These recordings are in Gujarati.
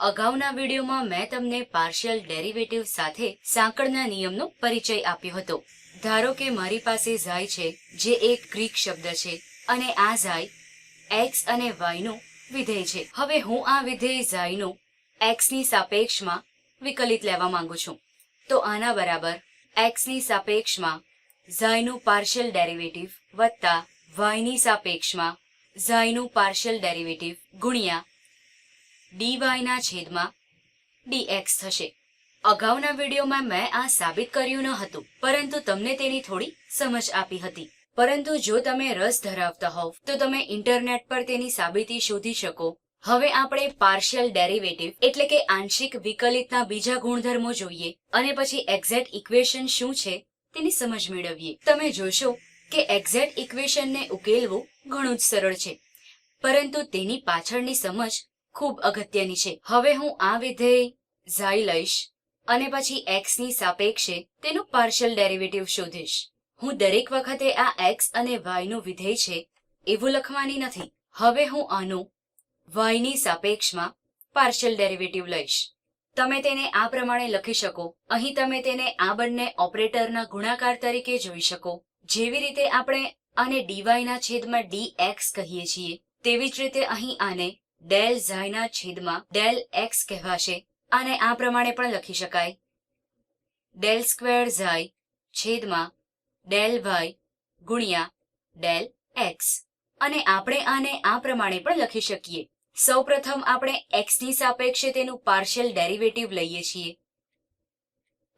અગાઉના વિડીયોમાં મેં તમને પાર્શિયલ ડેરિવેટિવ સાથે સાંકળના નિયમનો પરિચય આપ્યો હતો. ધારો કે મારી પાસે ઝાય છે, જે એક ગ્રીક શબ્દ છે, અને આ ઝાય એક્સ અને વાયનું વિધેય છે. હવે હું આ વિધેય ઝાયનું એક્સની સાપેક્ષમાં વિકલિત લેવા માંગુ છું. તો આના બરાબર એક્સની સાપેક્ષમાં ઝાયનું પાર્શિયલ ડેરિવેટિવ વત્તા વાયની સાપેક્ષમાં ઝાયનું પાર્શિયલ ડેરિવેટિવ ગુણ્યા ડીવાયના છેદમાં ડીએક્સ થશે. અગાઉના વિડીયોમાં મેં આ સાબિત કર્યું ન હતું, પરંતુ તમને તેની થોડી સમજ આપી હતી. પરંતુ જો તમે રસ ધરાવતા હોવ, તો તમે ઇન્ટરનેટ પર તેની સાબિતી શોધી શકો. હવે આપણે પાર્શિયલ ડેરિવેટિવ, એટલે કે આંશિક વિકલિતના બીજા ગુણધર્મો જોઈએ, અને પછી એક્ઝેક્ટ ઇક્વેશન શું છે તેની સમજ મેળવીએ. તમે જોશો કે એક્ઝેક્ટ ઇક્વેશનને ઉકેલવું ઘણું જ સરળ છે, પરંતુ તેની પાછળની સમજ ખૂબ અગત્યની છે. હવે હું આ વિધેય ઝાઈ લઈશ અને પછી એક્સની સાપેક્ષે તેનું પાર્શિયલ ડેરિવેટિવ શોધીશ. હું દરેક વખતે આ એક્સ અને વાયનું વિધેય છે એવું લખવાની નથી. હવે હું આનું વાયની સાપેક્ષમાં પાર્શિયલ ડેરિવેટિવ લઈશ. તમે તેને આ પ્રમાણે લખી શકો. અહીં તમે તેને આ બંને ઓપરેટરના ગુણાકાર તરીકે જોઈ શકો. જેવી રીતે આપણે આને ડીવાયના છેદમાં એક્સ કહીએ છીએ, તેવી જ રીતે અહીં આને ડેલ ઝાયના છેદમાં ડેલ એક્સ કહેવાશે આને આ પ્રમાણે પણ લખી શકાય. ડેલ સ્ક્વેર ઝાય છેદમાં ડેલ વાય ગુણ્યા ડેલ એક્સ. અને આપણે આને આ પ્રમાણે પણ લખી શકીએ. સૌપ્રથમ આપણે એક્સની સાપેક્ષે તેનું પાર્શિયલ ડેરિવેટિવ લઈએ છીએ.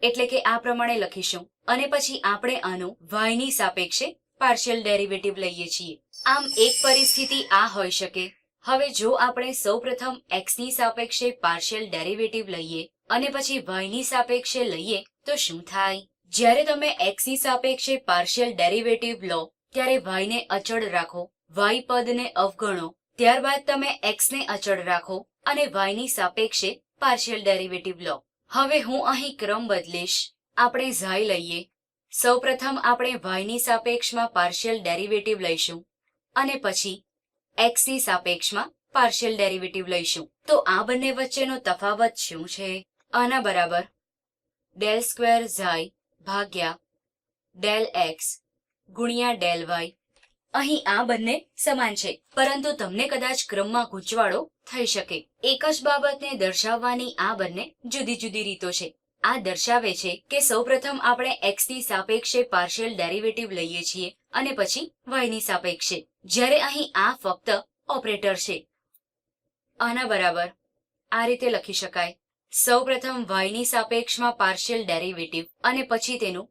એટલે કે આ પ્રમાણે લખીશું. અને પછી આપણે આનું વાયની સાપેક્ષે પાર્શિયલ ડેરિવેટિવ લઈએ છીએ. આમ એક પરિસ્થિતિ આ હોઈ શકે. હવે જો આપણે સૌપ્રથમ x ની સાપેક્ષે પાર્શિયલ ડેરિવેટિવ લઈએ અને પછી y સાપેક્ષે લઈએ, તો શું થાય? જ્યારે તમે x ની સાપેક્ષે પાર્શિયલ ડેરિવેટિવ લો, ત્યારે y અચળ રાખો, y પદને અવગણો, ત્યારબાદ તમે x ને અચળ રાખો અને y સાપેક્ષે પાર્શિયલ ડેરિવેટિવ લો. હવે હું અહીં ક્રમ બદલીશ. આપણે ઝાય લઈએ. સૌપ્રથમ આપણે y સાપેક્ષમાં પાર્શિયલ ડેરિવેટિવ લઈશું. અને પછી x ની સાપેક્ષમાં પાર્શિયલ ડેરિવેટિવ લઈશું. તો આ બંને વચ્ચેનો તફાવત શું છે? આના બરાબર. ડેલ સ્ક્વેર ઝાય ભાગ્યા ડેલ એક્સ ગુણ્યા ડેલ વાય. અહીં આ બંને સમાન છે. પરંતુ તમને કદાચ ક્રમમાં ગૂંચવાડો થઈ શકે. એક જ બાબતને દર્શાવવાની આ બંને જુદી જુદી રીતો છે. આ દર્શાવે છે કે સૌપ્રથમ આપણે એક્સની સાપેક્ષે પાર્શિયલ ડેરિવેટિવ લઈએ છીએ. અને પછી વાયની સાપેક્ષે, જ્યારે અહીં આ ફક્ત ઓપરેટર છે. આના બરાબર આ રીતે લખી શકાય. સૌપ્રથમ વાયની સાપેક્ષમાં પાર્શિયલ ડેરિવેટિવ અને પછી તેનું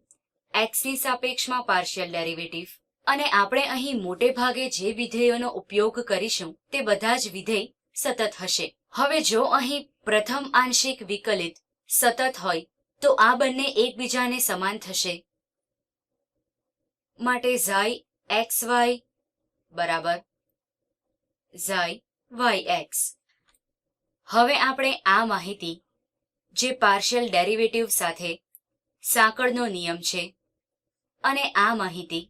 એક્સની સાપેક્ષમાં પાર્શિયલ ડેરિવેટિવ. અને આપણે અહીં મોટે ભાગે જે વિધેયોનો ઉપયોગ કરીશું તે બધા જ વિધેય સતત હશે. હવે જો અહીં પ્રથમ આંશિક વિકલિત સતત હોય, તો આ બંને એકબીજાને સમાન થશે. માટે ઝાય એક્સ વાય બરાબર? ઝાય વાય એક્સ હવે આપણે આ માહિતી, જે પાર્શિયલ ડેરિવેટિવ સાથે સાંકળનો નિયમ છે, અને આ માહિતી,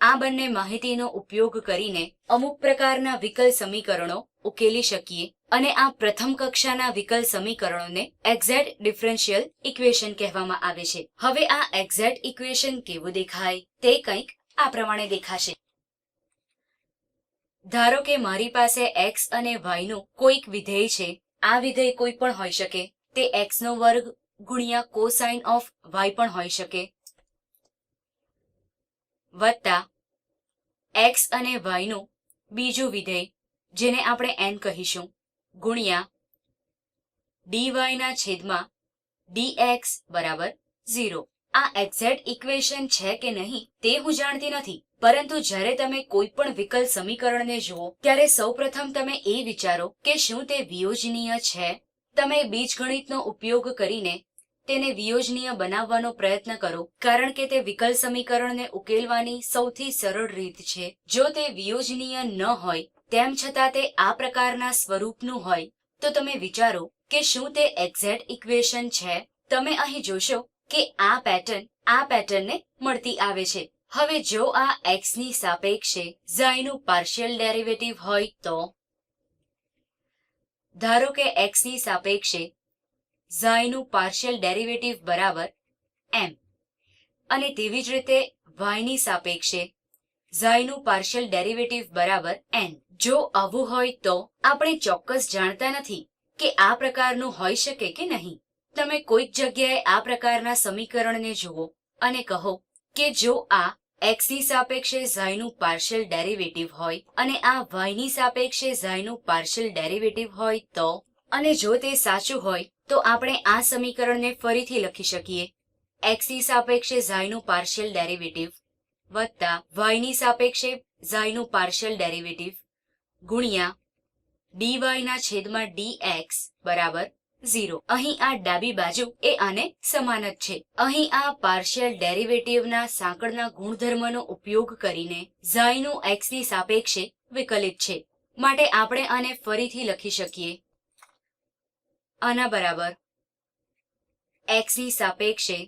આ બંને માહિતીનો ઉપયોગ કરીને અમુક પ્રકારના વિકલ સમીકરણો ઉકેલી શકીએ. અને આ પ્રથમ કક્ષાના વિકલ સમીકરણોને એક્ઝેક્ટ ડિફરન્શિયલ ઇક્વેશન કહેવામાં આવે છે. હવે આ એક્ઝેક્ટ ઇક્વેશન કેવું દેખાય? તે કંઈક આ પ્રમાણે દેખાશે. ધારો કે મારી પાસે x અને y નું કોઈક વિધેય છે, આ વિધેય કોઈ પણ હોઈ શકે. તે x નો વર્ગ ગુણ્યા કોસાઇન ઓફ y પણ હોઈ શકે. વત્તા x અને y નું બીજું વિધેય, જેને આપણે n કહીશું. ગુણ્યા ડીવાયના છેદમાં dx બરાબર ઝીરો આ એક્ઝેક્ટ ઇક્વેશન છે કે નહીં તે હું જાણતી નથી. પરંતુ જ્યારે તમે કોઈ પણ વિકલ સમીકરણને જુઓ, ત્યારે સૌપ્રથમ તમે એ વિચારો કે શું તે વિયોજનીય છે? તમે બીજગણિતનો ઉપયોગ કરીને તેને વિયોજનીય બનાવવાનો પ્રયત્ન કરો, કારણ કે તે વિકલ સમીકરણને ઉકેલવાની સૌથી સરળ રીત છે. જો તે વિયોજનીય ન હોય તેમ છતાં તે આ પ્રકારના સ્વરૂપનું હોય, તો તમે વિચારો કે શું તે એક્ઝેક્ટ ઇક્વેશન છે? તમે અહીં જોશો કે આ પેટર્ન, આ પેટર્નને મળતી આવે છે. હવે જો આ એક્સની સાપેક્ષે ઝાયનું પાર્શિયલ ડેરિવેટિવ હોય તો? ધારો કે એક્સની સાપેક્ષે ઝાયનું પાર્શિયલ ડેરિવેટિવ બરાબર એમ અને તેવી જ રીતે વાયની સાપેક્ષે ઝાયનું પાર્શિયલ ડેરિવેટિવ બરાબર એન જો આવું હોય તો આપણે ચોક્કસ જાણતા નથી કે આ પ્રકારનું હોઈ શકે કે નહીં. તમે કોઈક જગ્યાએ આ પ્રકારના સમીકરણને જુઓ અને કહો કે જો આ એક્સની સાપેક્ષે ઝાયનું પાર્શિયલ ડેરિવેટિવ હોય અને આ વાયની સાપેક્ષે ઝાયનું પાર્શિયલ ડેરિવેટિવ હોય તો, અને જો તે સાચું હોય, તો આપણે આ સમીકરણને ફરીથી લખી શકીએ. એક્સની સાપેક્ષે ઝાયનું પાર્શિયલ ડેરિવેટિવ વત્તા વાયની સાપેક્ષે ઝાયનું પાર્શિયલ ડેરિવેટિવ ગુણ્યા ડીવાયના છેદમાં ડી એક્સ બરાબર ઝીરો અહીં આ ડાબી બાજુ એ આને સમાન જ છે. અહીં આ પાર્શિયલ ડેરિવેટિવના સાંકળના ગુણધર્મનો ઉપયોગ કરીને ઝાયનું એક્સની સાપેક્ષે વિકલિત છે. માટે આપણે આને ફરીથી લખી શકીએ. આના બરાબર એક્સની સાપેક્ષે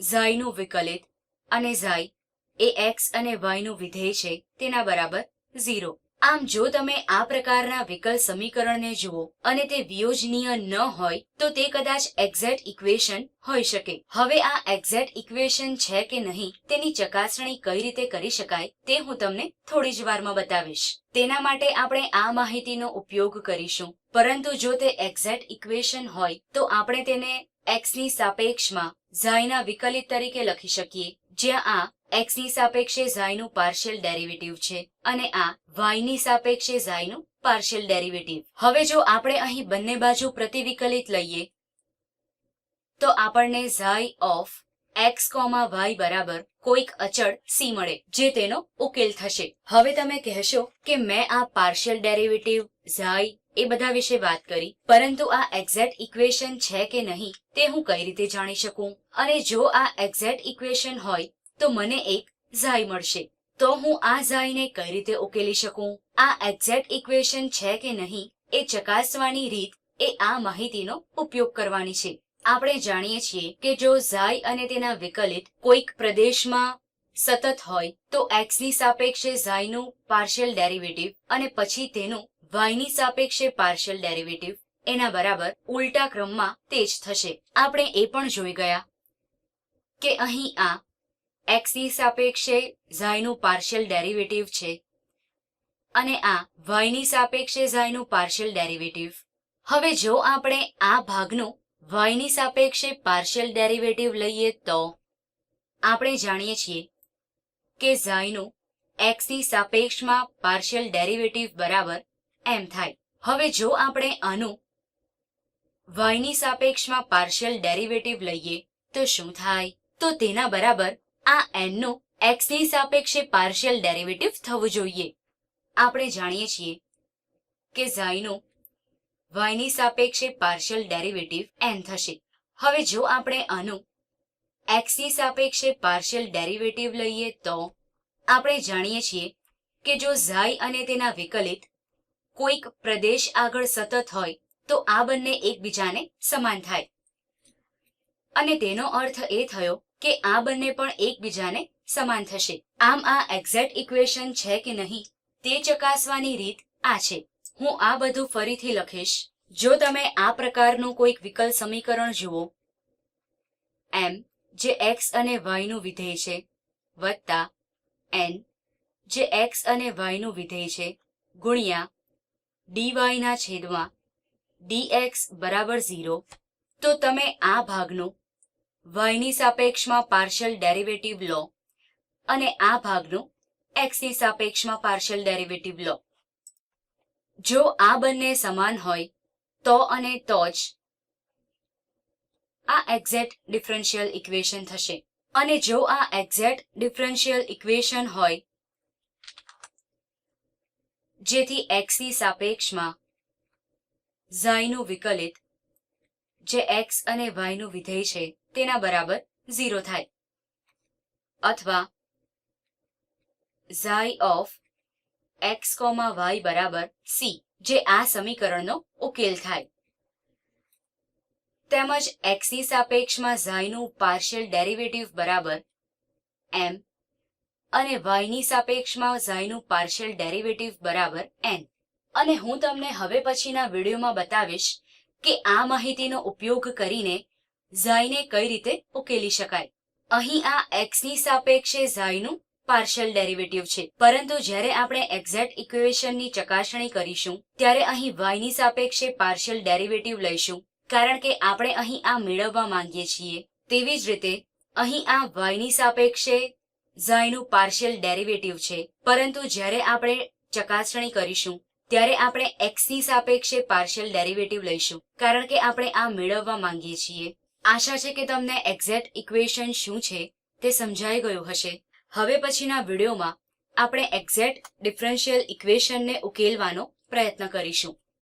ઝાયનું વિકલિત અને ઝાય એ એક્સ અને વાયનું વિધેય છે, તેના બરાબર ઝીરો આમ જો તમે આ પ્રકારના વિકલ સમીકરણને જુઓ અને તે વિયોજનીય ન હોય, તો તે કદાચ એક્ઝેક્ટ ઇક્વેશન હોઈ શકે. હવે આ એક્ઝેક્ટ ઇક્વેશન છે કે નહીં, તેની ચકાસણી કઈ રીતે કરી શકાય, તે હું તમને થોડી જ વારમાં બતાવીશ. તેના માટે આપણે આ માહિતીનો ઉપયોગ કરીશું. પરંતુ જો તે એક્ઝેક્ટ ઇક્વેશન હોય, તો આપણે તેને એક્સની સાપેક્ષમાં ઝાયના વિકલિત તરીકે લખી શકીએ. જ્યાં આ x ની સાપેક્ષે ઝાયનું પાર્શિયલ ડેરિવેટિવ છે અને આ y ની સાપેક્ષે ઝાયનું પાર્શિયલ ડેરિવેટિવ હવે જો આપણે અહીં બંને બાજુ પ્રતિવિકલિત લઈએ, તો આપણને ઝાય ઓફ x, y બરાબર કોઈક અચળ c મળે, જે તેનો ઉકેલ થશે. હવે તમે કહેશો કે મેં આ પાર્શિયલ ડેરિવેટિવ ઝાય એ બધા વિશે વાત કરી, પરંતુ આ એક્ઝેક્ટ ઇક્વેશન છે કે નહીં, તે હું કઈ રીતે જાણી શકું? અને જો આ એક્ઝેક્ટ ઇક્વેશન હોય, તો મને એક ઝાય મળશે. તો હું આ ઝાયને કઈ રીતે ઉકેલી શકું? આ એક્ઝેક્ટ ઇક્વેશન છે કે નહીં, એ ચકાસવાની રીત, એ આ માહિતીનો ઉપયોગ કરવાની છે. આપણે જાણીએ છીએ કે જો ઝાય અને તેના વિકલિત કોઈક પ્રદેશમાં સતત હોય, તો એક્સની સાપેક્ષે ઝાયનું પાર્શિયલ ડેરિવેટિવ અને પછી તેનું y ની સાપેક્ષે પાર્શિયલ ડેરિવેટિવ, એના બરાબર ઉલટા ક્રમમાં તે જ થશે. આપણે એ પણ જોઈ ગયા કે અહીં આ એક્સની સાપેક્ષે ઝાયનું પાર્શિયલ ડેરિવેટિવ છે અને આ વાયની સાપેક્ષે ઝાયનું પાર્શિયલ ડેરિવેટિવ. હવે જો આપણે આ ભાગનું વાયની સાપેક્ષે પાર્શિયલ ડેરિવેટિવ લઈએ તો આપણે જાણીએ છીએ કે ઝાયનું એક્સની સાપેક્ષમાં પાર્શિયલ ડેરિવેટિવ બરાબર એમ થાય. હવે જો આપણે આનું વાયની સાપેક્ષમાં પાર્શિયલ ડેરિવેટિવ લઈએ, તો શું થાય? તો તેના બરાબર આ એનનું એક્સની સાપેક્ષે પાર્શિયલ ડેરિવેટિવ થવું જોઈએ. આપણે જાણીએ છીએ કે ઝાયનું વાયની સાપેક્ષે પાર્શિયલ ડેરિવેટિવ એન થશે. હવે જો આપણે આનું એક્સની સાપેક્ષે પાર્શિયલ ડેરિવેટિવ લઈએ તો આપણે જાણીએ છીએ કે જો ઝાય અને તેના વિકલિત કોઈક પ્રદેશ આગળ સતત હોય, તો આ બંને એકબીજાને સમાન થાય. અને તેનો અર્થ એ થયો કે આ બંને પણ એકબીજાને સમાન થશે. આમ આ એક્ઝેક્ટ ઇક્વેશન છે કે નહીં, તે ચકાસવાની રીત આ છે. હું આ બધું ફરીથી લખીશ. જો તમે આ પ્રકારનું કોઈક વિકલ સમીકરણ જુઓ એમ જે એક્સ અને વાયનું વિધેય છે, વત્તા એન જે એક્સ અને વાયનું વિધેય છે, ગુણ્યા dy ના છેદમાં dx બરાબર ઝીરો, તો તમે આ ભાગનું y ની સાપેક્ષમાં પાર્શિયલ ડેરિવેટિવ લો અને આ ભાગનું x ની સાપેક્ષમાં પાર્શિયલ ડેરિવેટિવ લો. જો આ બંને સમાન હોય, તો અને તો જ આ એક્ઝેક્ટ ડિફરન્શિયલ ઇક્વેશન થશે. અને જો આ એક્ઝેક્ટ ડિફરન્શિયલ ઇક્વેશન હોય જેથી એક્સની સાપેક્ષમાં ઝાયનું વિકલિત, જે એક્સ અને વાયનું વિધેય છે, તેના બરાબર ઝીરો થાય. અથવા z of x comma y બરાબર સી જે આ સમીકરણનો ઉકેલ થાય. તેમજ એક્સની સાપેક્ષમાં ઝાયનું પાર્શિયલ ડેરિવેટિવ બરાબર m અને વાયની સાપેક્ષમાં ઝાયનું પાર્શિયલ ડેરિવેટિવ બરાબર એન અને હું તમને હવે પછીના વિડીયોમાં બતાવીશ કે આ માહિતીનો ઉપયોગ કરીને ઝાયને કઈ રીતે ઉકેલી શકાય. અહીં આ એક્સની સાપેક્ષે ઝાઈનું પાર્શિયલ ડેરિવેટિવ છે. પરંતુ જ્યારે આપણે એક્ઝેક્ટ ઇક્વેશનની ચકાસણી કરીશું, ત્યારે અહીં વાયની સાપેક્ષે પાર્શિયલ ડેરિવેટિવ લઈશું, કારણ કે આપણે અહીં આ મેળવવા માંગીએ છીએ. તેવી જ રીતે, અહીં આ વાયની સાપેક્ષે ઝાઈનું પાર્શિયલ ડેરિવેટિવ છે. પરંતુ જ્યારે આપણે ચકાસણી કરીશું, ત્યારે આપણે એક્સની સાપેક્ષે પાર્શિયલ ડેરિવેટિવ લઈશું, કારણ કે આપણે આ મેળવવા માંગીએ છીએ. આશા છે કે તમને એક્ઝેક્ટ ઇક્વેશન શું છે તે સમજાઈ ગયું હશે. હવે પછીના વિડીયોમાં આપણે એક્ઝેક્ટ ડિફરન્શિયલ ઇક્વેશનને ઉકેલવાનો પ્રયત્ન કરીશું.